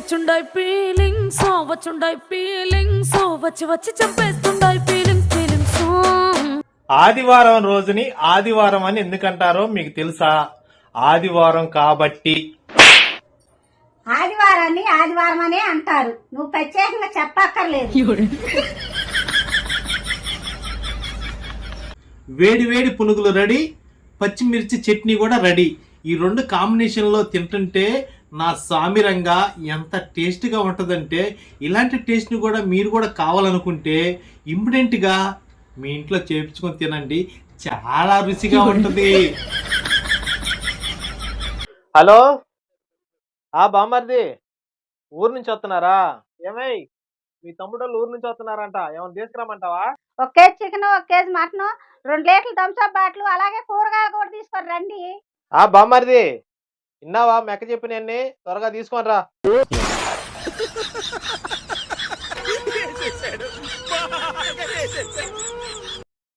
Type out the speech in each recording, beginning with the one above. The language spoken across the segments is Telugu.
వచ్చుండాయి ఫీలింగ్స్ వచ్చుండాయి ఫీలింగ్స్ వచ్చి వచ్చి చంపేస్తుండాయి ఫీలింగ్స్ ఫీలింగ్స్ ఆదివారం రోజుని ఆదివారం అని ఎందుకంటారో మీకు తెలుసా? ఆదివారం కాబట్టి. ఆదివారాన్ని ఆదివారం అనే అంటారు. నువ్వు ప్రత్యేకంగా చెప్పక్కర్లేదు. వేడి వేడి పునుగులు రెడీ పచ్చిమిర్చి చట్నీ కూడా రెడీ. ఈ రెండు కాంబినేషన్లో తింటుంటే నా సామిరంగా ఎంత టేస్ట్గా ఉంటుందంటే ఇలాంటి టేస్ట్ని కూడా మీరు కూడా కావాలనుకుంటే ఇమ్మీడియట్గా మీ ఇంట్లో చేపించుకొని తినండి. చాలా రుచిగా ఉంటుంది. హలో? ఆ బామ్మర్ది. ఊరు నుంచి వస్తున్నారా? ఏమై మీ తమ్ముడు వాళ్ళు ఊరు నుంచి వస్తున్నారంట. ఏమైనా తీసుకురామంటావా ఒక కేజీ చికెన్ ఒక కేజీ మటన్ రెండు లీటర్లు థమ్స్అప్ బాటిల్ అలాగే కూరగాయలు కూడా తీసుకొని రండి. ఆ బామ్మరిది. విన్నావా మెక్క చెప్పినన్ని త్వరగా తీసుకొని రా.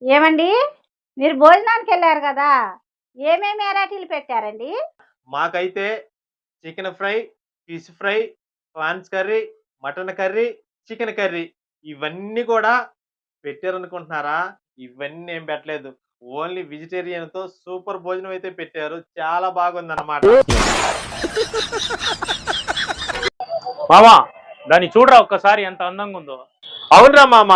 ఏమండి? మీరు భోజనానికి వెళ్ళారు కదా? ఏమేమి వెరైటీలు పెట్టారండి? మాకైతే chicken fry fish fry prawns curry mutton curry chicken curry. ఇవన్నీ కూడా పెట్టారనుకుంటున్నారా? ఇవన్నీ ఏం పెట్టలేదు. ఓన్లీ వెజిటేరియన్తో సూపర్ భోజనం అయితే పెట్టారు. చాలా బాగుంది అనమాట మామా దాన్ని చూడరా ఒక్కసారి ఎంత అందంగా ఉందో. అవునరా మామ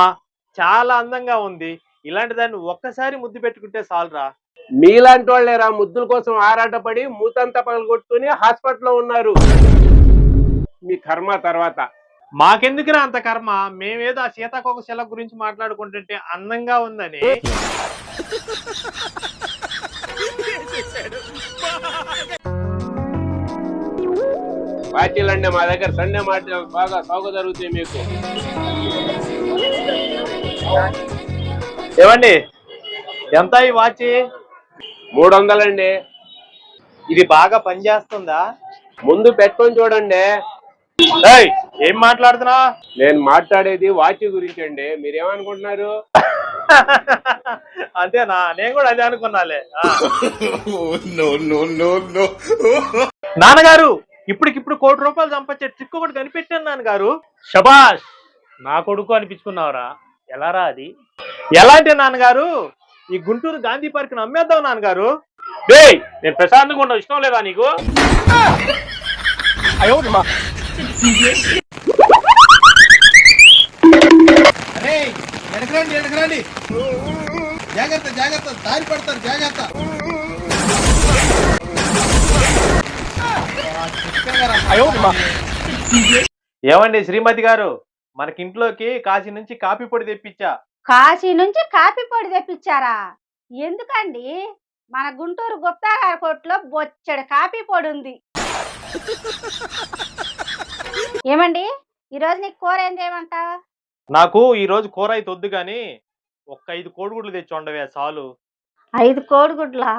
చాలా అందంగా ఉంది. ఇలాంటి దాన్ని ఒక్కసారి ముద్దు పెట్టుకుంటే చాలురా. మీలాంటి వాళ్ళేరా ముద్దుల కోసం ఆరాటపడి మూతంతా పగలగొట్టుకుని హాస్పిటల్లో ఉన్నారు. మీ కర్మ తర్వాత. మాకెందుకురా అంత కర్మ? మేమేదో ఆ సీతాకోక శిల గురించి మాట్లాడుకుంటుంటే అందంగా ఉందని. పార్టీలంటే మా దగ్గర సండే మాట బాగా సాగు జరుగుతాయి మీకు. ఏమండి? ఎంత ఈ వాచ్? మూడు వందలండి ఇది బాగా పనిచేస్తుందా? ముందు పెట్టుకొని చూడండి. ఏం మాట్లాడుతున్నా? నేను మాట్లాడేది వాచ్ గురించి అండి. మీరేమనుకుంటున్నారు? అంతేనా? నేను కూడా అదే అనుకున్నాలే. ఆ. నాన్నగారు ఇప్పటికిప్పుడు కోటి రూపాయలు సంపాదించే ట్రిక్ ఒకటి కనిపెట్టాను నాన్నగారు. శబాష్ నా కొడుకు అనిపించుకున్నావురా. ఎలారా అది? ఎలాంటి నాన్నగారు ఈ గుంటూరు గాంధీ పార్క్ అమ్మేద్దాం నాన్నగారు. డేయ్ నేను ప్రశాంతంగా ఉండవు ఇష్టం లేదా నీకు? అరే ఎడకరండి ఎడకరండి. జాగ్రత్త జాగ్రత్త దారి పడతారు జాగ్రత్త. ఏమండి శ్రీమతి గారు? మనకింట్లోకి కాశీ నుంచి కాఫీ పొడి తెప్పించా. కాశీ నుంచి కాఫీ పొడి తెప్పించారా? ఎందుకండి? మన గుంటూరు గుప్తా గారి కొట్లో బొచ్చడి కాఫీ పొడి ఉంది ఏమండి? ఈరోజు నీకు కూర ఏం చేయమంటావు? నాకు ఈ రోజు కూర అయితే వద్దు కానీ ఒక్క ఐదు కోడిగుడ్లు తెచ్చి ఉండవే చాలు. ఐదు కోడిగుడ్లా?